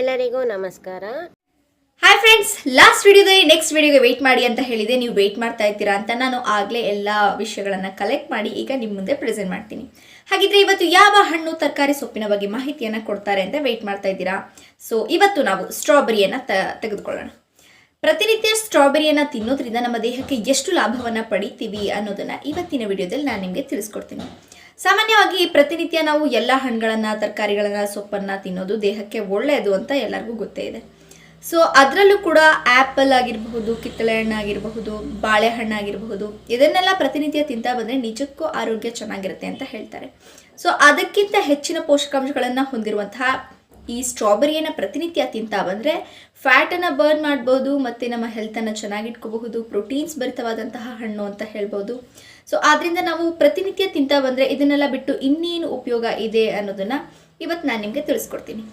ಎಲ್ಲರಿಗೂ ನಮಸ್ಕಾರ. Hi friends last ವಿಡಿಯೋದಲ್ಲಿ ನೆಕ್ಸ್ಟ್ ವಿಡಿಯೋಗೆ ವೆಯ್ಟ್ ಮಾಡಿ ಅಂತ ಹೇಳಿದೆ. ನೀವು ವೆಯ್ಟ್ ಮಾಡ್ತಾ ಇದ್ದೀರಾ ಅಂತ ನಾನು ಆಗಲೇ ಎಲ್ಲ ವಿಷಯಗಳನ್ನು ಕಲೆಕ್ಟ್ ಮಾಡಿ ಈಗ ನಿಮ್ಮ ಮುಂದೆ ಪ್ರೆಸೆಂಟ್ ಮಾಡ್ತೀನಿ. ಹಾಗಿದ್ರೆ ಇವತ್ತು ಯಾವ ಹಣ್ಣು, ತರಕಾರಿ ಸೊಪ್ಪಿನ ಬಗ್ಗೆ ಮಾಹಿತಿಯನ್ನು ಕೊಡ್ತಾರೆ ಅಂತ ವೆಯ್ಟ್ ಮಾಡ್ತಾ ಇದ್ದೀರಾ? ಸೊ ಇವತ್ತು ನಾವು ಸ್ಟ್ರಾಬೆರಿಯನ್ನು ತ, ತೆಗೆದುಕೊಳ್ಳೋಣ. ಪ್ರತಿನಿತ್ಯ ಸ್ಟ್ರಾಬೆರಿಯನ್ನು ತಿನ್ನೋದ್ರಿಂದ ನಮ್ಮ ದೇಹಕ್ಕೆ ಎಷ್ಟು ಲಾಭವನ್ನು ಪಡಿತೀವಿ ಅನ್ನೋದನ್ನು ಇವತ್ತಿನ ವಿಡಿಯೋದಲ್ಲಿ ನಾನು ನಿಮಗೆ ತಿಳಿಸ್ಕೊಡ್ತೀನಿ. ಸಾಮಾನ್ಯವಾಗಿ ಪ್ರತಿನಿತ್ಯ ನಾವು ಎಲ್ಲ ಹಣ್ಣುಗಳನ್ನು, ತರಕಾರಿಗಳನ್ನು, ಸೊಪ್ಪನ್ನು ತಿನ್ನೋದು ದೇಹಕ್ಕೆ ಒಳ್ಳೆಯದು ಅಂತ ಎಲ್ಲರಿಗೂ ಗೊತ್ತೇ ಇದೆ. ಸೊ ಅದರಲ್ಲೂ ಕೂಡ ಆ್ಯಪಲ್ ಆಗಿರಬಹುದು ಕಿತ್ತಳೆ ಹಣ್ಣು ಆಗಿರಬಹುದು, ಬಾಳೆಹಣ್ಣು ಆಗಿರಬಹುದು, ಇದನ್ನೆಲ್ಲ ಪ್ರತಿನಿತ್ಯ ತಿಂತಾ ಬಂದರೆ ನಿಜಕ್ಕೂ ಆರೋಗ್ಯ ಚೆನ್ನಾಗಿರುತ್ತೆ ಅಂತ ಹೇಳ್ತಾರೆ. ಸೊ ಅದಕ್ಕಿಂತ ಹೆಚ್ಚಿನ ಪೋಷಕಾಂಶಗಳನ್ನು ಹೊಂದಿರುವಂತಹ ಈ ಸ್ಟ್ರಾಬೆರಿಯನ್ನು ಪ್ರತಿನಿತ್ಯ ತಿಂತಾ ಬಂದರೆ ಫ್ಯಾಟನ್ನು ಬರ್ನ್ ಮಾಡ್ಬೋದು, ಮತ್ತು ನಮ್ಮ ಹೆಲ್ತನ್ನು ಚೆನ್ನಾಗಿಟ್ಕೋಬಹುದು, ಪ್ರೋಟೀನ್ಸ್ ಭರಿತವಾದಂತಹ ಹಣ್ಣು ಅಂತ ಹೇಳ್ಬೋದು. ಸೊ ಆದ್ರಿಂದ ನಾವು ಪ್ರತಿನಿತ್ಯ ತಿಂತ ಬಂದರೆ ಇದನ್ನೆಲ್ಲ ಬಿಟ್ಟು ಇನ್ನೇನು ಉಪಯೋಗ ಇದೆ ಅನ್ನೋದನ್ನು ಇವತ್ತು ನಾನು ನಿಮಗೆ ತಿಳಿಸ್ಕೊಡ್ತೀನಿ.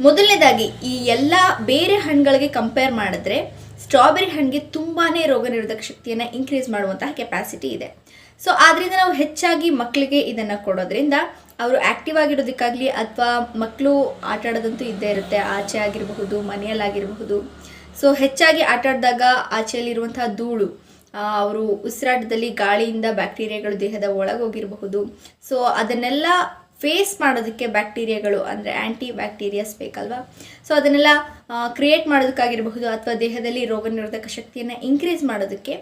ಮೊದಲನೇದಾಗಿ, ಈ ಎಲ್ಲ ಬೇರೆ ಹಣ್ಣುಗಳಿಗೆ ಕಂಪೇರ್ ಮಾಡಿದ್ರೆ ಸ್ಟ್ರಾಬೆರಿ ಹಣ್ಣಿಗೆ ತುಂಬಾ ರೋಗ ನಿರೋಧಕ ಶಕ್ತಿಯನ್ನು ಇನ್ಕ್ರೀಸ್ ಮಾಡುವಂತಹ ಕೆಪಾಸಿಟಿ ಇದೆ. ಸೊ ಆದ್ದರಿಂದ ನಾವು ಹೆಚ್ಚಾಗಿ ಮಕ್ಕಳಿಗೆ ಇದನ್ನು ಕೊಡೋದ್ರಿಂದ ಅವರು ಆ್ಯಕ್ಟಿವ್ ಆಗಿರೋದಕ್ಕಾಗಲಿ ಅಥವಾ ಮಕ್ಕಳು ಆಟ ಆಡೋದಂತೂ ಇದ್ದೇ ಇರುತ್ತೆ, ಆಚೆ ಆಗಿರಬಹುದು, ಮನೆಯಲ್ಲಾಗಿರಬಹುದು. ಸೊ ಹೆಚ್ಚಾಗಿ ಆಟ ಆಡಿದಾಗ ಆಚೆಯಲ್ಲಿರುವಂತಹ ಧೂಳು ಅವರು ಉಸಿರಾಟದಲ್ಲಿ ಗಾಳಿಯಿಂದ ಬ್ಯಾಕ್ಟೀರಿಯಾಗಳು ದೇಹದ ಒಳಗೋಗಿರಬಹುದು. ಸೊ ಅದನ್ನೆಲ್ಲ ಫೇಸ್ ಮಾಡೋದಕ್ಕೆ ಬ್ಯಾಕ್ಟೀರಿಯಾಗಳು ಅಂದರೆ ಆ್ಯಂಟಿ ಬ್ಯಾಕ್ಟೀರಿಯಾಸ್ ಬೇಕಲ್ವಾ? ಸೊ ಅದನ್ನೆಲ್ಲ ಕ್ರಿಯೇಟ್ ಮಾಡೋದಕ್ಕಾಗಿರಬಹುದು ಅಥವಾ ದೇಹದಲ್ಲಿ ರೋಗ ನಿರೋಧಕ ಶಕ್ತಿಯನ್ನು ಇನ್ಕ್ರೀಸ್ ಮಾಡೋದಕ್ಕೆ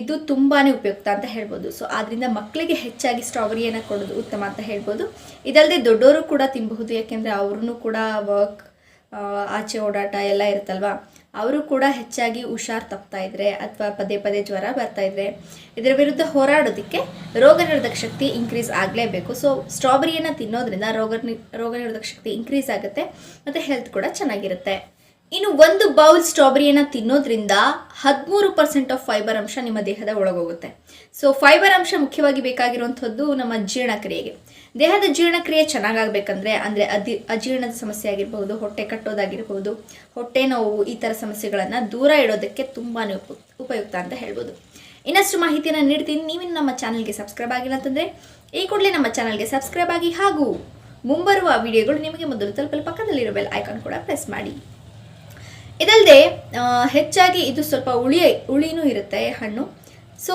ಇದು ತುಂಬಾ ಉಪಯುಕ್ತ ಅಂತ ಹೇಳ್ಬೋದು. ಸೊ ಆದ್ದರಿಂದ ಮಕ್ಕಳಿಗೆ ಹೆಚ್ಚಾಗಿ ಸ್ಟ್ರಾಬೆರಿಯನ್ನು ಕೊಡೋದು ಉತ್ತಮ ಅಂತ ಹೇಳ್ಬೋದು. ಇದಲ್ಲದೆ ದೊಡ್ಡವರು ಕೂಡ ತಿನ್ನಬಹುದು ಯಾಕೆಂದರೆ ಅವ್ರೂ ಕೂಡ ವರ್ಕ್ ಆಚೆ ಓಡಾಟ ಎಲ್ಲ ಇರುತ್ತಲ್ವಾ? ಅವರು ಕೂಡ ಹೆಚ್ಚಾಗಿ ಹುಷಾರ್ ತಪ್ತಾ ಇದ್ರೆ ಅಥವಾ ಪದೇ ಪದೇ ಜ್ವರ ಬರ್ತಾ ಇದ್ರೆ ಇದರ ವಿರುದ್ಧ ಹೋರಾಡೋದಕ್ಕೆ ರೋಗ ನಿರೋಧಕ ಶಕ್ತಿ ಇನ್ಕ್ರೀಸ್ ಆಗಲೇಬೇಕು. ಸೊ ಸ್ಟ್ರಾಬೆರಿಯನ್ನು ತಿನ್ನೋದ್ರಿಂದ ರೋಗ ರೋಗ ನಿರೋಧಕ ಶಕ್ತಿ ಇನ್ಕ್ರೀಸ್ ಆಗುತ್ತೆ ಮತ್ತು ಹೆಲ್ತ್ ಕೂಡ ಚೆನ್ನಾಗಿರುತ್ತೆ. ಇನ್ನು ಒಂದು ಬೌಲ್ ಸ್ಟ್ರಾಬೆರಿಯನ್ನು ತಿನ್ನೋದ್ರಿಂದ ಹದಿಮೂರು ಪರ್ಸೆಂಟ್ ಆಫ್ ಫೈಬರ್ ಅಂಶ ನಿಮ್ಮ ದೇಹದ ಒಳಗೋಗುತ್ತೆ. ಸೊ ಫೈಬರ್ ಅಂಶ ಮುಖ್ಯವಾಗಿ ಬೇಕಾಗಿರುವಂಥದ್ದು ನಮ್ಮ ಜೀರ್ಣಕ್ರಿಯೆಗೆ. ದೇಹದ ಜೀರ್ಣಕ್ರಿಯೆ ಚೆನ್ನಾಗಾಗಬೇಕಂದ್ರೆ, ಅಂದರೆ ಅದಿ ಅಜೀರ್ಣದ ಸಮಸ್ಯೆ ಆಗಿರಬಹುದು, ಹೊಟ್ಟೆ ಕಟ್ಟೋದಾಗಿರ್ಬೋದು ಹೊಟ್ಟೆ ನೋವು ಈ ಥರ ಸಮಸ್ಯೆಗಳನ್ನು ದೂರ ಇಡೋದಕ್ಕೆ ತುಂಬಾ ಉಪ, ಉಪಯುಕ್ತ ಅಂತ ಹೇಳ್ಬೋದು. ಇನ್ನಷ್ಟು ಮಾಹಿತಿಯನ್ನು ನೀಡ್ತೀನಿ. ನೀವಿನ್ನು ನಮ್ಮ ಚಾನಲ್ಗೆ ಸಬ್ಸ್ಕ್ರೈಬ್ ಆಗಿಲ್ಲ ಅಂತಂದರೆ, ಈ ಕೂಡಲೇ ನಮ್ಮ ಚಾನಲ್ಗೆ ಸಬ್ಸ್ಕ್ರೈಬ್ ಆಗಿ ಹಾಗೂ ಮುಂಬರುವ ವಿಡಿಯೋಗಳು ನಿಮಗೆ ಮೊದಲು ತಲುಪಲು ಪಕ್ಕದಲ್ಲಿರೋ ಬೆಲ್ ಐಕಾನ್ ಕೂಡ ಪ್ರೆಸ್ ಮಾಡಿ. ಇದಲ್ಲದೆ ಹೆಚ್ಚಾಗಿ ಇದು ಸ್ವಲ್ಪ ಹುಳಿ, ಹುಳಿನೂ ಇರುತ್ತೆ ಹಣ್ಣು. ಸೊ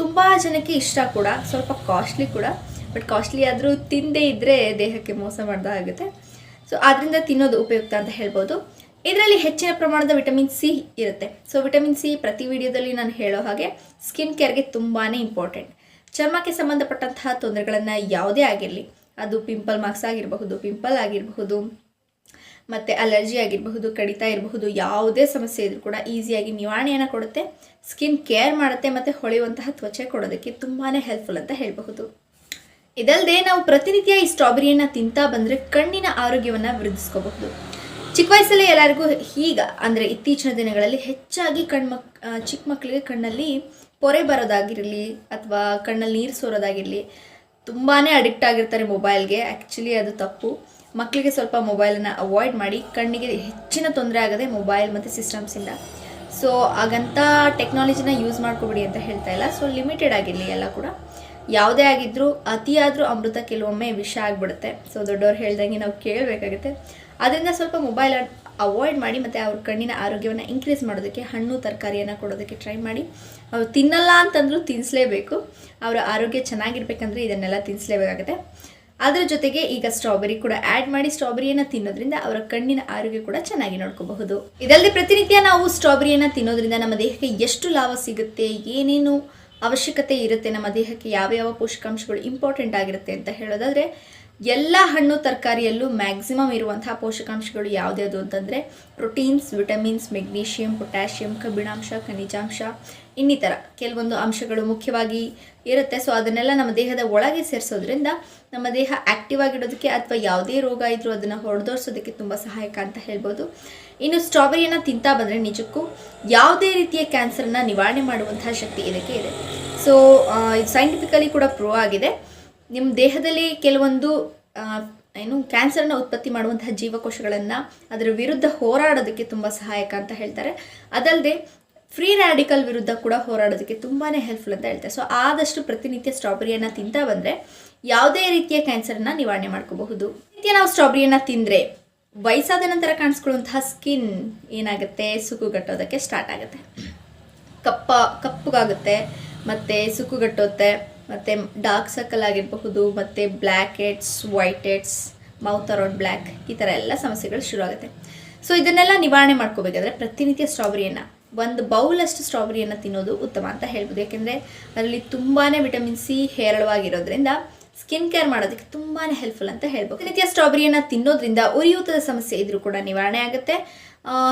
ತುಂಬ ಜನಕ್ಕೆ ಇಷ್ಟ ಕೂಡ, ಸ್ವಲ್ಪ ಕಾಸ್ಟ್ಲಿ ಕೂಡ. ಬಟ್ ಕಾಸ್ಟ್ಲಿ ಆದರೂ ತಿಂದೇ ಇದ್ದರೆ ದೇಹಕ್ಕೆ ಮೋಸ ಮಾಡ್ದ ಆಗುತ್ತೆ. ಸೊ ಅದರಿಂದ ತಿನ್ನೋದು ಉಪಯುಕ್ತ ಅಂತ ಹೇಳ್ಬೋದು. ಇದರಲ್ಲಿ ಹೆಚ್ಚಿನ ಪ್ರಮಾಣದ ವಿಟಮಿನ್ ಸಿ ಇರುತ್ತೆ. ಸೊ ವಿಟಮಿನ್ ಸಿ ಪ್ರತಿ ವಿಡಿಯೋದಲ್ಲಿ ನಾನು ಹೇಳೋ ಹಾಗೆ ಸ್ಕಿನ್ ಕೇರ್ಗೆ ತುಂಬಾ ಇಂಪಾರ್ಟೆಂಟ್ ಚರ್ಮಕ್ಕೆ ಸಂಬಂಧಪಟ್ಟಂತಹ ತೊಂದರೆಗಳನ್ನು ಯಾವುದೇ ಆಗಿರಲಿ, ಅದು ಪಿಂಪಲ್ ಮಾರ್ಕ್ಸ್ ಆಗಿರಬಹುದು ಪಿಂಪಲ್ ಆಗಿರಬಹುದು ಮತ್ತು ಅಲರ್ಜಿ ಆಗಿರಬಹುದು ಕಡಿತ ಇರಬಹುದು ಯಾವುದೇ ಸಮಸ್ಯೆ ಇದ್ರೂ ಕೂಡ ಈಸಿಯಾಗಿ ನಿವಾರಣೆಯನ್ನು ಕೊಡುತ್ತೆ. ಸ್ಕಿನ್ ಕೇರ್ ಮಾಡುತ್ತೆ ಮತ್ತು ಹೊಳೆಯುವಂತಹ ತ್ವಚೆ ಕೊಡೋದಕ್ಕೆ ತುಂಬಾ ಹೆಲ್ಪ್ಫುಲ್ ಅಂತ ಹೇಳಬಹುದು. ಇದಲ್ಲದೆ ನಾವು ಪ್ರತಿನಿತ್ಯ ಈ ಸ್ಟ್ರಾಬೆರಿಯನ್ನು ತಿಂತಾ ಬಂದರೆ ಕಣ್ಣಿನ ಆರೋಗ್ಯವನ್ನು ವೃದ್ಧಿಸ್ಕೋಬಹುದು. ಚಿಕ್ಕ ವಯಸ್ಸಲ್ಲೇ ಎಲ್ಲರಿಗೂ ಈಗ ಅಂದರೆ ಇತ್ತೀಚಿನ ದಿನಗಳಲ್ಲಿ ಹೆಚ್ಚಾಗಿ ಕಣ್ಮಕ್ ಆ, ಚಿಕ್ಕ ಮಕ್ಕಳಿಗೆ ಕಣ್ಣಲ್ಲಿ ಪೊರೆ ಬರೋದಾಗಿರಲಿ ಅಥವಾ ಕಣ್ಣಲ್ಲಿ ನೀರು ಸೋರೋದಾಗಿರಲಿ ತುಂಬಾ ಅಡಿಕ್ಟ್ ಆಗಿರ್ತಾರೆ ಮೊಬೈಲ್ಗೆ ಆ್ಯಕ್ಚುಲಿ ಅದು ತಪ್ಪು. ಮಕ್ಕಳಿಗೆ ಸ್ವಲ್ಪ ಮೊಬೈಲನ್ನು ಅವಾಯ್ಡ್ ಮಾಡಿ ಕಣ್ಣಿಗೆ ಹೆಚ್ಚಿನ ತೊಂದರೆ ಆಗದೆ ಮೊಬೈಲ್ ಮತ್ತು ಸಿಸ್ಟಮ್ಸಿಂದ ಸೊ ಹಾಗಂತ ಟೆಕ್ನಾಲಜಿನ ಯೂಸ್ ಮಾಡ್ಕೊಬಿಡಿ ಅಂತ ಹೇಳ್ತಾ ಇಲ್ಲ. ಸೊ ಲಿಮಿಟೆಡ್ ಆಗಿರಲಿ ಎಲ್ಲ ಕೂಡ. ಯಾವುದೇ ಆಗಿದ್ದರೂ ಅತಿಯಾದರೂ ಅಮೃತ ಕೆಲವೊಮ್ಮೆ ವಿಷ ಆಗಿಬಿಡುತ್ತೆ. ಸೊ ದೊಡ್ಡವ್ರು ಹೇಳ್ದಂಗೆ ನಾವು ಕೇಳಬೇಕಾಗುತ್ತೆ. ಅದರಿಂದ ಸ್ವಲ್ಪ ಮೊಬೈಲ್ ಅವಾಯ್ಡ್ ಮಾಡಿ ಮತ್ತು ಅವ್ರ ಕಣ್ಣಿನ ಆರೋಗ್ಯವನ್ನು ಇನ್ಕ್ರೀಸ್ ಮಾಡೋದಕ್ಕೆ, ಹಣ್ಣು, ತರಕಾರಿಯನ್ನು ಕೊಡೋದಕ್ಕೆ ಟ್ರೈ ಮಾಡಿ. ಅವ್ರು ತಿನ್ನಲ್ಲ ಅಂತಂದ್ರೂ ತಿನ್ನಿಸ್ಲೇಬೇಕು ಅವರ ಆರೋಗ್ಯ ಚೆನ್ನಾಗಿರ್ಬೇಕಂದ್ರೆ ಇದನ್ನೆಲ್ಲ ತಿನ್ನಿಸ್ಲೇಬೇಕಾಗುತ್ತೆ ಅದರ ಜೊತೆಗೆ ಈಗ ಸ್ಟ್ರಾಬೆರಿ ಕೂಡ ಆ್ಯಡ್ ಮಾಡಿ ಸ್ಟ್ರಾಬೆರಿಯನ್ನು ತಿನ್ನೋದ್ರಿಂದ ಅವರ ಕಣ್ಣಿನ ಆರೋಗ್ಯ ಕೂಡ ಚೆನ್ನಾಗಿ ನೋಡ್ಕೋಬಹುದು. ಇದಲ್ಲದೆ ಪ್ರತಿನಿತ್ಯ ನಾವು ಸ್ಟ್ರಾಬೆರಿಯನ್ನು ತಿನ್ನೋದ್ರಿಂದ ನಮ್ಮ ದೇಹಕ್ಕೆ ಎಷ್ಟು ಲಾಭ ಸಿಗುತ್ತೆ, ಏನೇನು ಅವಶ್ಯಕತೆ ಇರುತ್ತೆ, ನಮ್ಮ ದೇಹಕ್ಕೆ ಯಾವ ಯಾವ ಪೋಷಕಾಂಶಗಳು ಇಂಪಾರ್ಟೆಂಟ್ ಆಗಿರುತ್ತೆ ಅಂತ ಹೇಳೋದಾದರೆ ಎಲ್ಲ ಹಣ್ಣು ತರಕಾರಿಯಲ್ಲೂ ಮ್ಯಾಕ್ಸಿಮಮ್ ಇರುವಂತಹ ಪೋಷಕಾಂಶಗಳು ಯಾವ್ದ್ಯಾವುದು ಅಂತಂದರೆ ಪ್ರೋಟೀನ್ಸ್ ವಿಟಮಿನ್ಸ್ ಮೆಗ್ನೀಷಿಯಂ ಪೊಟ್ಯಾಷಿಯಂ ಕಬ್ಬಿಣಾಂಶ, ಖನಿಜಾಂಶ, ಇನ್ನಿತರ. ಕೆಲವೊಂದು ಅಂಶಗಳು ಮುಖ್ಯವಾಗಿ ಇರುತ್ತೆ. ಸೊ ಅದನ್ನೆಲ್ಲ ನಮ್ಮ ದೇಹದ ಒಳಗೆ ಸೇರಿಸೋದ್ರಿಂದ ನಮ್ಮ ದೇಹ ಆ್ಯಕ್ಟಿವ್ ಆಗಿಡೋದಕ್ಕೆ ಅಥವಾ ಯಾವುದೇ ರೋಗ ಇದ್ದರೂ ಅದನ್ನು ಹೊಡೆದೋರ್ಸೋದಕ್ಕೆ ತುಂಬ ಸಹಾಯಕ ಅಂತ ಹೇಳ್ಬೋದು. ಇನ್ನು ಸ್ಟ್ರಾಬೆರಿಯನ್ನು ತಿಂತಾ ಬಂದರೆ ನಿಜಕ್ಕೂ ಯಾವುದೇ ರೀತಿಯ ಕ್ಯಾನ್ಸರ್ನ ನಿವಾರಣೆ ಮಾಡುವಂತಹ ಶಕ್ತಿ ಇದಕ್ಕೆ ಇದೆ. ಸೊ ಇದು ಸೈಂಟಿಫಿಕಲಿ ಕೂಡ ಪ್ರೂವ್ ಆಗಿದೆ. ನಿಮ್ಮ ದೇಹದಲ್ಲಿ ಕೆಲವೊಂದು ಏನು ಕ್ಯಾನ್ಸರ್ನ ಉತ್ಪತ್ತಿ ಮಾಡುವಂತಹ ಜೀವಕೋಶಗಳನ್ನು ಅದರ ವಿರುದ್ಧ ಹೋರಾಡೋದಕ್ಕೆ ತುಂಬ ಸಹಾಯಕ ಅಂತ ಹೇಳ್ತಾರೆ. ಅದಲ್ಲದೆ ಫ್ರೀ ರ್ಯಾಡಿಕಲ್ ವಿರುದ್ಧ ಕೂಡ ಹೋರಾಡೋದಕ್ಕೆ ತುಂಬಾ ಹೆಲ್ಪ್ಫುಲ್ ಅಂತ ಹೇಳ್ತಾರೆ. ಸೊ, ಆದಷ್ಟು ಪ್ರತಿನಿತ್ಯ ಸ್ಟ್ರಾಬೆರಿಯನ್ನು ತಿಂತಾ ಬಂದರೆ ಯಾವುದೇ ರೀತಿಯ ಕ್ಯಾನ್ಸರ್ನ ನಿವಾರಣೆ ಮಾಡ್ಕೋಬಹುದು. ನಿತ್ಯ ನಾವು ಸ್ಟ್ರಾಬೆರಿಯನ್ನು ತಿಂದರೆ ವಯಸ್ಸಾದ ನಂತರ ಕಾಣಿಸ್ಕೊಳ್ಳುವಂತಹ ಸ್ಕಿನ್ ಏನಾಗುತ್ತೆ? ಸುಕ್ಕುಗಟ್ಟೋದಕ್ಕೆ ಸ್ಟಾರ್ಟ್ ಆಗುತ್ತೆ. ಕಪ್ಪ, ಕಪ್ಪಗಾಗುತ್ತೆ, ಮತ್ತು ಸುಕ್ಕುಗಟ್ಟುತ್ತೆ. ಮತ್ತು ಡಾರ್ಕ್ ಸರ್ಕಲ್ ಆಗಿರಬಹುದು, ಮತ್ತು blackheads whiteheads mouth around black ಈ ಥರ ಎಲ್ಲ ಸಮಸ್ಯೆಗಳು ಶುರು ಆಗುತ್ತೆ ಸೊ ಇದನ್ನೆಲ್ಲ ನಿವಾರಣೆ ಮಾಡ್ಕೋಬೇಕಾದ್ರೆ ಪ್ರತಿನಿತ್ಯ ಸ್ಟ್ರಾಬೆರಿಯನ್ನು ಒಂದು ಬೌಲಷ್ಟು ಸ್ಟ್ರಾಬೆರಿಯನ್ನು ತಿನ್ನೋದು ಉತ್ತಮ ಅಂತ ಹೇಳ್ಬೋದು. ಯಾಕೆಂದರೆ ಅದರಲ್ಲಿ ತುಂಬಾ ವಿಟಮಿನ್ ಸಿ ಹೇರಳವಾಗಿರೋದ್ರಿಂದ ಸ್ಕಿನ್ ಕೇರ್ ಮಾಡೋದಕ್ಕೆ ತುಂಬಾ ಹೆಲ್ಪ್ಫುಲ್ ಅಂತ ಹೇಳ್ಬೋದು. ಪ್ರತಿನಿತ್ಯ ಸ್ಟ್ರಾಬೆರಿಯನ್ನು ತಿನ್ನೋದ್ರಿಂದ ಉರಿಯೂತದ ಸಮಸ್ಯೆ ಇದ್ರೂ ಕೂಡ ನಿವಾರಣೆ ಆಗುತ್ತೆ.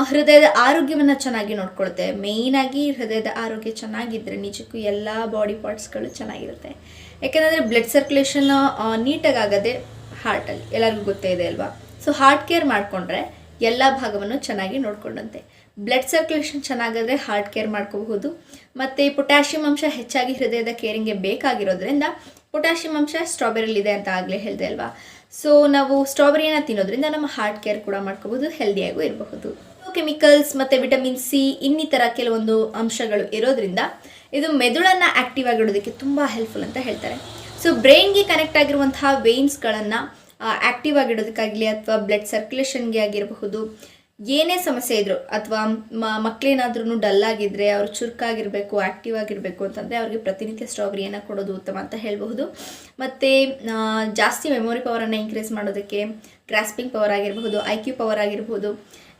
ಹೃದಯದ ಆರೋಗ್ಯವನ್ನು ಚೆನ್ನಾಗಿ ನೋಡ್ಕೊಳುತ್ತೆ. ಮೇಯ್ನಾಗಿ ಹೃದಯದ ಆರೋಗ್ಯ ಚೆನ್ನಾಗಿದ್ದರೆ ನಿಜಕ್ಕೂ ಎಲ್ಲ ಬಾಡಿ ಪಾರ್ಟ್ಸ್ಗಳು ಚೆನ್ನಾಗಿರುತ್ತೆ. ಯಾಕೆಂದರೆ ಬ್ಲಡ್ ಸರ್ಕ್ಯುಲೇಷನ್ ನೀಟಾಗಿ ಆಗದೆ ಹಾರ್ಟಲ್ಲಿ ಎಲ್ಲರಿಗೂ ಗೊತ್ತೇ ಇದೆ ಅಲ್ವಾ? ಸೊ ಹಾರ್ಟ್ ಕೇರ್ ಮಾಡಿಕೊಂಡ್ರೆ ಎಲ್ಲ ಭಾಗವನ್ನು ಚೆನ್ನಾಗಿ ನೋಡ್ಕೊಂಡಂತೆ. ಬ್ಲಡ್ ಸರ್ಕ್ಯುಲೇಷನ್ ಚೆನ್ನಾಗಾದರೆ ಹಾರ್ಟ್ ಕೇರ್ ಮಾಡ್ಕೋಬಹುದು. ಮತ್ತು ಪೊಟ್ಯಾಷಿಯಂ ಅಂಶ ಹೆಚ್ಚಾಗಿ ಹೃದಯದ ಕೇರಿಂಗ್ಗೆ ಬೇಕಾಗಿರೋದ್ರಿಂದ ಪೊಟ್ಯಾಷಿಯಂ ಅಂಶ ಸ್ಟ್ರಾಬೆರಿಲಿದೆ ಅಂತ ಆಗಲೇ ಹೇಳಿದೆ ಅಲ್ವಾ? ಸೊ ನಾವು ಸ್ಟ್ರಾಬೆರಿಯನ್ನು ತಿನ್ನೋದ್ರಿಂದ ನಮ್ಮ ಹಾರ್ಟ್ ಕೇರ್ ಕೂಡ ಮಾಡ್ಕೋಬಹುದು ಹೆಲ್ದಿಯಾಗೂ ಇರಬಹುದು. ಕೆಮಿಕಲ್ಸ್ ಮತ್ತು ವಿಟಮಿನ್ ಸಿ ಇನ್ನಿತರ ಕೆಲವೊಂದು ಅಂಶಗಳು ಇರೋದ್ರಿಂದ ಇದು ಮೆದುಳನ್ನು ಆಕ್ಟಿವ್ ಆಗಿಡೋದಕ್ಕೆ ತುಂಬ ಹೆಲ್ಪ್ಫುಲ್ ಅಂತ ಹೇಳ್ತಾರೆ. ಸೊ ಬ್ರೈನ್ಗೆ ಕನೆಕ್ಟ್ ಆಗಿರುವಂತಹ ವೇನ್ಸ್ಗಳನ್ನು ಆಕ್ಟಿವ್ ಆಗಿಡೋದಕ್ಕಾಗಲಿ ಅಥವಾ ಬ್ಲಡ್ ಸರ್ಕ್ಯುಲೇಷನ್ಗೆ ಆಗಿರಬಹುದು ಏನೇ ಸಮಸ್ಯೆ ಇದ್ರು ಅಥವಾ ಮಕ್ಕಳೇನಾದ್ರೂ ಡಲ್ ಆಗಿದ್ರೆ ಅವ್ರು ಚುರುಕಾಗಿರಬೇಕು ಆಕ್ಟಿವ್ ಆಗಿರಬೇಕು ಅಂತಂದರೆ ಅವ್ರಿಗೆ ಪ್ರತಿನಿತ್ಯ ಸ್ಟ್ರಾಬೆರಿಯನ್ನು ಕೊಡೋದು ಉತ್ತಮ ಅಂತ ಹೇಳಬಹುದು. ಮತ್ತು ಜಾಸ್ತಿ ಮೆಮೊರಿ ಪವರನ್ನು ಇನ್ಕ್ರೀಸ್ ಮಾಡೋದಕ್ಕೆ ಗ್ರಾಸ್ಪಿಂಗ್ ಪವರ್ ಆಗಿರಬಹುದು ಐ ಕ್ಯೂ ಪವರ್ ಆಗಿರಬಹುದು,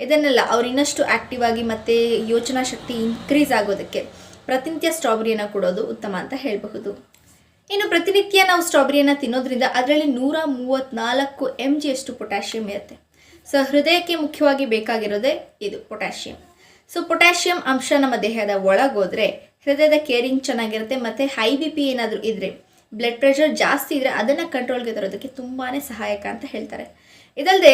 ಇದನ್ನೆಲ್ಲ ಅವ್ರು ಇನ್ನಷ್ಟು ಆಕ್ಟಿವ್ ಆಗಿ ಮತ್ತು ಯೋಚನಾ ಶಕ್ತಿ ಇನ್ಕ್ರೀಸ್ ಆಗೋದಕ್ಕೆ ಪ್ರತಿನಿತ್ಯ ಸ್ಟ್ರಾಬೆರಿಯನ್ನು ಕೊಡೋದು ಉತ್ತಮ ಅಂತ ಹೇಳಬಹುದು. ಇನ್ನು ಪ್ರತಿನಿತ್ಯ ನಾವು ಸ್ಟ್ರಾಬೆರಿಯನ್ನು ತಿನ್ನೋದ್ರಿಂದ ಅದರಲ್ಲಿ ನೂರ ಮೂವತ್ತ್ನಾಲ್ಕು ಎಂ ಜಿಯಷ್ಟು ಪೊಟ್ಯಾಷಿಯಂ ಇರುತ್ತೆ. ಸೊ ಹೃದಯಕ್ಕೆ ಮುಖ್ಯವಾಗಿ ಬೇಕಾಗಿರೋದೇ ಇದು, ಪೊಟ್ಯಾಷಿಯಂ. ಸೊ ಪೊಟ್ಯಾಷಿಯಂ ಅಂಶ ನಮ್ಮ ದೇಹದ ಒಳಗೋದ್ರೆ ಹೃದಯದ ಕೇರಿಂಗ್ ಚೆನ್ನಾಗಿರುತ್ತೆ, ಮತ್ತು ಹೈ ಬಿ ಪಿ ಏನಾದರೂ ಇದ್ದರೆ ಬ್ಲಡ್ ಪ್ರೆಷರ್ ಜಾಸ್ತಿ ಇದ್ದರೆ ಅದನ್ನು ಕಂಟ್ರೋಲ್ಗೆ ತರೋದಕ್ಕೆ ತುಂಬಾ ಸಹಾಯಕ ಅಂತ ಹೇಳ್ತಾರೆ. ಇದಲ್ಲದೆ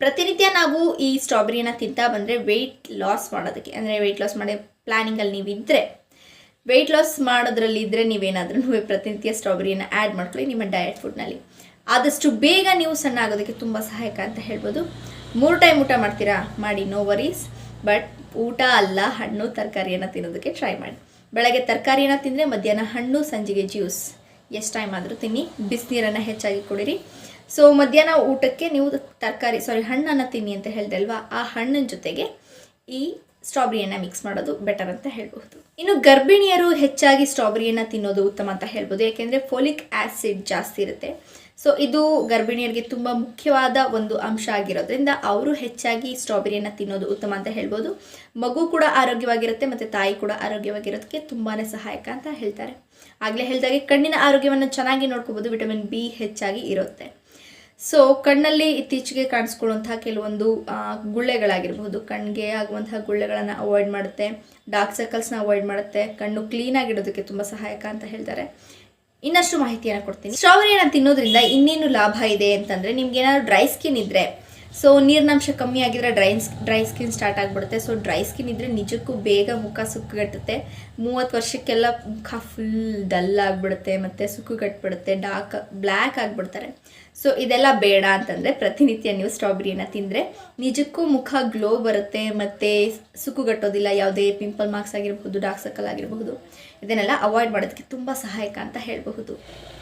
ಪ್ರತಿನಿತ್ಯ ನಾವು ಈ ಸ್ಟ್ರಾಬೆರಿನ ತಿಂತಾ ಬಂದರೆ ವೆಯ್ಟ್ ಲಾಸ್ ಮಾಡೋದಕ್ಕೆ, ಅಂದರೆ ವೆಯ್ಟ್ ಲಾಸ್ ಮಾಡಿ ಪ್ಲ್ಯಾನಿಂಗಲ್ಲಿ ನೀವು ಇದ್ದರೆ ವೆಯ್ಟ್ ಲಾಸ್ ಮಾಡೋದ್ರಲ್ಲಿ ಇದ್ದರೆ ನೀವೇನಾದ್ರೂ ಪ್ರತಿನಿತ್ಯ ಸ್ಟ್ರಾಬೆರಿಯನ್ನು ಆ್ಯಡ್ ಮಾಡ್ಕೊಳ್ಳಿ ನಿಮ್ಮ ಡಯಟ್ ಫುಡ್ನಲ್ಲಿ ಆದಷ್ಟು ಬೇಗ ನೀವು ಸಣ್ಣ ಆಗೋದಕ್ಕೆ ತುಂಬ ಸಹಾಯಕ ಅಂತ ಹೇಳ್ಬೋದು. ಮೂರು ಟೈಮ್ ಊಟ ಮಾಡ್ತೀರಾ? ಮಾಡಿ ನೋ ವರೀಸ್ ಬಟ್ ಊಟ ಅಲ್ಲ, ಹಣ್ಣು, ತರಕಾರಿಯನ್ನು ತಿನ್ನೋದಕ್ಕೆ ಟ್ರೈ ಮಾಡಿ. ಬೆಳಗ್ಗೆ ತರಕಾರಿಯನ್ನು ತಿಂದರೆ ಮಧ್ಯಾಹ್ನ ಹಣ್ಣು, ಸಂಜೆಗೆ ಜ್ಯೂಸ್ ಎಷ್ಟು ಟೈಮ್ ಆದರೂ ತಿನ್ನಿ. ಬಿಸಿನೀರನ್ನು ಹೆಚ್ಚಾಗಿ ಕುಡಿರಿ. ಸೊ ಮಧ್ಯಾಹ್ನ ಊಟಕ್ಕೆ ನೀವು ತರಕಾರಿ ಸಾರಿ ಹಣ್ಣನ್ನು ತಿನ್ನಿ ಅಂತ ಹೇಳಿದೆ ಅಲ್ವಾ? ಆ ಹಣ್ಣಿನ ಜೊತೆಗೆ ಈ ಸ್ಟ್ರಾಬೆರಿಯನ್ನು ಮಿಕ್ಸ್ ಮಾಡೋದು ಬೆಟರ್ ಅಂತ ಹೇಳಬಹುದು. ಇನ್ನು ಗರ್ಭಿಣಿಯರು ಹೆಚ್ಚಾಗಿ ಸ್ಟ್ರಾಬೆರಿಯನ್ನು ತಿನ್ನೋದು ಉತ್ತಮ ಅಂತ ಹೇಳ್ಬೋದು. ಯಾಕೆಂದರೆ ಫೋಲಿಕ್ ಆ್ಯಸಿಡ್ ಜಾಸ್ತಿ ಇರುತ್ತೆ. ಸೊ ಇದು ಗರ್ಭಿಣಿಯರಿಗೆ ತುಂಬ ಮುಖ್ಯವಾದ ಒಂದು ಅಂಶ ಆಗಿರೋದ್ರಿಂದ ಅವರು ಹೆಚ್ಚಾಗಿ ಸ್ಟ್ರಾಬೆರಿಯನ್ನು ತಿನ್ನೋದು ಉತ್ತಮ ಅಂತ ಹೇಳ್ಬೋದು. ಮಗು ಕೂಡ ಆರೋಗ್ಯವಾಗಿರುತ್ತೆ ಮತ್ತು ತಾಯಿ ಕೂಡ ಆರೋಗ್ಯವಾಗಿರೋದಕ್ಕೆ ತುಂಬಾ ಸಹಾಯಕ ಅಂತ ಹೇಳ್ತಾರೆ. ಆಗಲೇ ಹೇಳಿದಾಗೆ ಕಣ್ಣಿನ ಆರೋಗ್ಯವನ್ನು ಚೆನ್ನಾಗಿ ನೋಡ್ಕೋಬೋದು, ವಿಟಮಿನ್ ಬಿ ಹೆಚ್ಚಾಗಿ ಇರುತ್ತೆ. ಸೊ ಕಣ್ಣಲ್ಲಿ ಇತ್ತೀಚೆಗೆ ಕಾಣಿಸ್ಕೊಳ್ಳುವಂತಹ ಕೆಲವೊಂದು ಗುಳ್ಳೆಗಳಾಗಿರ್ಬೋದು ಕಣ್ಣಿಗೆ ಆಗುವಂತಹ ಗುಳ್ಳೆಗಳನ್ನು ಅವಾಯ್ಡ್ ಮಾಡುತ್ತೆ. ಡಾರ್ಕ್ ಸರ್ಕಲ್ಸ್ನ ಅವಾಯ್ಡ್ ಮಾಡುತ್ತೆ. ಕಣ್ಣು ಕ್ಲೀನಾಗಿಡೋದಕ್ಕೆ ತುಂಬ ಸಹಾಯಕ ಅಂತ ಹೇಳ್ತಾರೆ. ಇನ್ನಷ್ಟು ಮಾಹಿತಿಯನ್ನು ಕೊಡ್ತೀನಿ. ಸ್ಟ್ರಾಬೆರಿಯನ್ನು ತಿನ್ನೋದ್ರಿಂದ ಇನ್ನೇನು ಲಾಭ ಇದೆ ಅಂತಂದರೆ ನಿಮ್ಗೆ ಏನಾದ್ರು ಡ್ರೈ ಸ್ಕಿನ್ ಇದ್ದರೆ ಸೊ ನೀರಿನಂಶ ಕಮ್ಮಿ ಆಗಿದ್ರೆ ಡ್ರೈ ಡ್ರೈ ಸ್ಕಿನ್ ಸ್ಟಾರ್ಟ್ ಆಗಿಬಿಡುತ್ತೆ. ಸೊ ಡ್ರೈ ಸ್ಕಿನ್ ಇದ್ದರೆ ನಿಜಕ್ಕೂ ಬೇಗ ಮುಖ ಸುಕ್ಕುಗಟ್ಟುತ್ತೆ. ಮೂವತ್ತು ವರ್ಷಕ್ಕೆಲ್ಲ ಮುಖ ಫುಲ್ ಡಲ್ ಆಗಿಬಿಡುತ್ತೆ, ಮತ್ತು ಸುಕ್ಕುಗಟ್ಬಿಡುತ್ತೆ ಡಾರ್ಕ್ ಬ್ಲ್ಯಾಕ್ ಆಗಿಬಿಡ್ತಾರೆ. ಸೊ ಇದೆಲ್ಲ ಬೇಡ ಅಂತಂದರೆ ಪ್ರತಿನಿತ್ಯ ನೀವು ಸ್ಟ್ರಾಬೆರಿಯನ್ನು ತಿಂದರೆ ನಿಜಕ್ಕೂ ಮುಖ ಗ್ಲೋ ಬರುತ್ತೆ, ಮತ್ತು ಸುಕ್ಕುಗಟ್ಟೋದಿಲ್ಲ. ಯಾವುದೇ ಪಿಂಪಲ್ ಮಾರ್ಕ್ಸ್ ಆಗಿರಬಹುದು ಡಾರ್ಕ್ ಸರ್ಕಲ್ ಆಗಿರಬಹುದು. ಇದನ್ನೆಲ್ಲ ಅವಾಯ್ಡ್ ಮಾಡೋದಕ್ಕೆ ತುಂಬ ಸಹಾಯಕ ಅಂತ ಹೇಳಬಹುದು.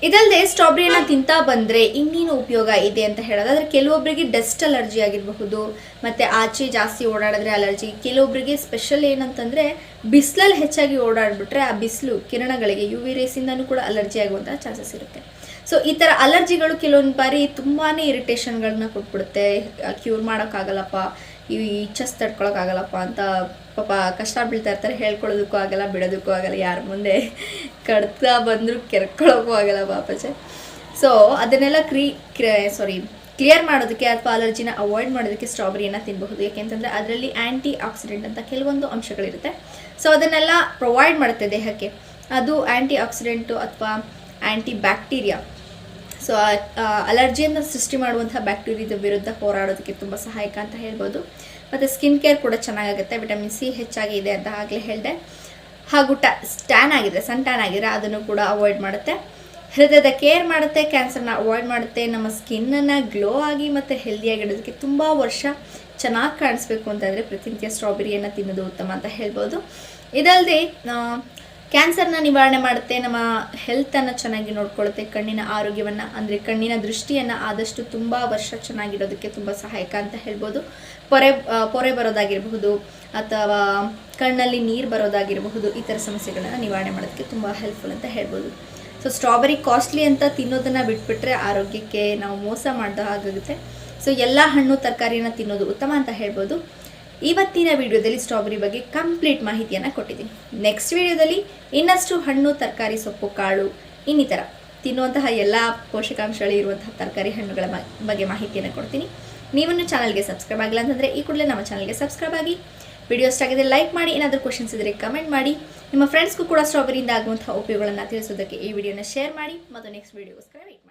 ಇದಲ್ಲದೆ ಸ್ಟ್ರಾಬೆರಿಯನ್ನು ತಿಂತಾ ಬಂದರೆ ಇನ್ನೇನು ಉಪಯೋಗ ಇದೆ ಅಂತ ಹೇಳೋದಾದರೆ ಕೆಲವೊಬ್ಬರಿಗೆ ಡಸ್ಟ್ ಅಲರ್ಜಿ ಆಗಿರಬಹುದು, ಮತ್ತು ಆಚೆ ಜಾಸ್ತಿ ಓಡಾಡಿದ್ರೆ ಅಲರ್ಜಿ ಕೆಲವೊಬ್ಬರಿಗೆ ಸ್ಪೆಷಲ್ ಏನಂತಂದರೆ ಬಿಸಿಲಲ್ಲಿ ಹೆಚ್ಚಾಗಿ ಓಡಾಡಿಬಿಟ್ರೆ ಆ ಬಿಸಿಲು ಕಿರಣಗಳಿಗೆ ಯು ವಿ ರೇಸಿಂದನೂ ಕೂಡ ಅಲರ್ಜಿ ಆಗುವಂಥ ಚಾನ್ಸಸ್ ಇರುತ್ತೆ. ಸೊ ಈ ಥರ ಅಲರ್ಜಿಗಳು ಕೆಲವೊಂದು ಬಾರಿ ತುಂಬಾ ಇರಿಟೇಷನ್ಗಳನ್ನ ಕೊಟ್ಬಿಡುತ್ತೆ. ಕ್ಯೂರ್ ಮಾಡೋಕ್ಕಾಗಲ್ಲಪ್ಪ. ಈ ಇಚ್ಛಸ್ ತಡ್ಕೊಳಕ್ಕಾಗಲ್ಲಪ್ಪ ಅಂತ ಪಾಪ ಕಷ್ಟ ಬೀಳ್ತಾ ಇರ್ತಾರೆ, ಹೇಳ್ಕೊಳ್ಳೋದಕ್ಕೂ ಆಗಲ್ಲ, ಬಿಡೋದಕ್ಕೂ ಆಗಲ್ಲ, ಯಾರ ಮುಂದೆ ಕಡ್ತಾ ಬಂದರೂ ಕೆರ್ಕೊಳ್ಳೋಕ್ಕೂ ಆಗಲ್ಲ ಪಾಪಚೆ ಸೊ ಅದನ್ನೆಲ್ಲ ಕ್ರೀ ಸಾರಿ ಕ್ಲಿಯರ್ ಮಾಡೋದಕ್ಕೆ ಅಥವಾ ಅಲರ್ಜಿನ ಅವಾಯ್ಡ್ ಮಾಡೋದಕ್ಕೆ ಸ್ಟ್ರಾಬೆರಿಯನ್ನು ತಿನ್ನಬಹುದು ಯಾಕೆಂತಂದರೆ ಅದರಲ್ಲಿ ಆ್ಯಂಟಿ ಆಕ್ಸಿಡೆಂಟ್ ಅಂತ ಕೆಲವೊಂದು ಅಂಶಗಳಿರುತ್ತೆ. ಸೊ ಅದನ್ನೆಲ್ಲ ಪ್ರೊವೈಡ್ ಮಾಡುತ್ತೆ ದೇಹಕ್ಕೆ. ಅದು ಆ್ಯಂಟಿ ಆಕ್ಸಿಡೆಂಟು ಅಥವಾ ಆ್ಯಂಟಿ ಬ್ಯಾಕ್ಟೀರಿಯಾ ಸೊ ಅಲರ್ಜಿಯನ್ನು ಸೃಷ್ಟಿ ಮಾಡುವಂಥ ಬ್ಯಾಕ್ಟೀರಿಯಾದ ವಿರುದ್ಧ ಹೋರಾಡೋದಕ್ಕೆ ತುಂಬ ಸಹಾಯಕ ಅಂತ ಹೇಳ್ಬೋದು. ಮತ್ತು ಸ್ಕಿನ್ ಕೇರ್ ಕೂಡ ಚೆನ್ನಾಗಾಗುತ್ತೆ. ವಿಟಮಿನ್ ಸಿ ಹೆಚ್ಚಾಗಿ ಇದೆ ಅಂತ ಆಗಲೇ ಹೇಳಿದೆ. ಹಾಗೂ ಟ ಸ್ಟ್ಯಾನ್ ಆಗಿದೆ ಸನ್ ಟ್ಯಾನ್ ಆಗಿದೆ. ಅದನ್ನು ಕೂಡ ಅವಾಯ್ಡ್ ಮಾಡುತ್ತೆ. ಹೃದಯದ ಕೇರ್ ಮಾಡುತ್ತೆ ಕ್ಯಾನ್ಸರ್ನ ಅವಾಯ್ಡ್ ಮಾಡುತ್ತೆ. ನಮ್ಮ ಸ್ಕಿನ್ನನ್ನು ಗ್ಲೋ ಆಗಿ ಮತ್ತು ಹೆಲ್ದಿಯಾಗಿಡೋದಕ್ಕೆ ತುಂಬ ವರ್ಷ ಚೆನ್ನಾಗಿ ಕಾಣಿಸ್ಬೇಕು ಅಂತಂದರೆ ಪ್ರತಿನಿತ್ಯ ಸ್ಟ್ರಾಬೆರಿಯನ್ನು ತಿನ್ನೋದು ಉತ್ತಮ ಅಂತ ಹೇಳ್ಬೋದು. ಇದಲ್ಲದೆ ಕ್ಯಾನ್ಸರ್ನ ನಿವಾರಣೆ ಮಾಡುತ್ತೆ, ನಮ್ಮ ಹೆಲ್ತನ್ನು ಚೆನ್ನಾಗಿ ನೋಡ್ಕೊಳ್ಳುತ್ತೆ, ಕಣ್ಣಿನ ಆರೋಗ್ಯವನ್ನು, ಅಂದರೆ ಕಣ್ಣಿನ ದೃಷ್ಟಿಯನ್ನು ಆದಷ್ಟು ತುಂಬ ವರ್ಷ ಚೆನ್ನಾಗಿರೋದಕ್ಕೆ ತುಂಬ ಸಹಾಯಕ ಅಂತ ಹೇಳ್ಬೋದು. ಪೊರೆ ಪೊರೆ ಬರೋದಾಗಿರಬಹುದು ಅಥವಾ ಕಣ್ಣಲ್ಲಿ ನೀರು ಬರೋದಾಗಿರಬಹುದು ಈ ಥರ ಸಮಸ್ಯೆಗಳನ್ನು ನಿವಾರಣೆ ಮಾಡೋದಕ್ಕೆ ತುಂಬ ಹೆಲ್ಪ್ಫುಲ್ ಅಂತ ಹೇಳ್ಬೋದು. ಸೊ ಸ್ಟ್ರಾಬೆರಿ ಕಾಸ್ಟ್ಲಿ ಅಂತ ತಿನ್ನೋದನ್ನು ಬಿಟ್ಬಿಟ್ರೆ ಆರೋಗ್ಯಕ್ಕೆ ನಾವು ಮೋಸ ಮಾಡಿದ ಹಾಗಾಗುತ್ತೆ. ಸೊ ಎಲ್ಲ ಹಣ್ಣು ತರಕಾರಿನ ತಿನ್ನೋದು ಉತ್ತಮ ಅಂತ ಹೇಳ್ಬೋದು. ಇವತ್ತಿನ ವಿಡಿಯೋದಲ್ಲಿ ಸ್ಟ್ರಾಬೆರಿ ಬಗ್ಗೆ ಕಂಪ್ಲೀಟ್ ಮಾಹಿತಿಯನ್ನು ಕೊಟ್ಟಿದ್ದೀನಿ. ನೆಕ್ಸ್ಟ್ ವಿಡಿಯೋದಲ್ಲಿ ಇನ್ನಷ್ಟು ಹಣ್ಣು, ತರಕಾರಿ, ಸೊಪ್ಪು, ಕಾಳು, ಇನ್ನಿತರ ತಿನ್ನುವಂತಹ ಎಲ್ಲ ಪೋಷಕಾಂಶಗಳು ಇರುವಂತಹ ತರಕಾರಿ ಹಣ್ಣುಗಳ ಬಗ್ಗೆ ಮಾಹಿತಿಯನ್ನು ಕೊಡ್ತೀನಿ. ನೀವನ್ನು ಚಾನಲ್ಗೆ ಸಬ್ಸ್ಕ್ರೈಬ್ ಆಗಿಲ್ಲ ಅಂತಂದರೆ ಈ ಕೂಡಲೇ ನಮ್ಮ ಚಾನಲ್ಗೆ ಸಬ್ಸ್ಕ್ರೈಬ್ ಆಗಿ. ವಿಡಿಯೋ ಇಷ್ಟ ಲೈಕ್ ಮಾಡಿ, ಏನಾದರೂ ಕ್ವಶನ್ಸ್ ಇದ್ದರೆ ಕಮೆಂಟ್ ಮಾಡಿ. ನಿಮ್ಮ ಫ್ರೆಂಡ್ಸ್ಗೂ ಕೂಡ ಸ್ಟ್ರಾಬೆರಿಯಿಂದ ಆಗುವಂತಹ ಉಪಯೋಗಗಳನ್ನು ತಿಳಿಸೋದಕ್ಕೆ ಈ ವಿಡಿಯೋನ ಶೇರ್ ಮಾಡಿ. ಮತ್ತು ನೆಕ್ಸ್ಟ್ ವಿಡಿಯೋಗೋಸ್ಕರ ವೆಯ್ಟ್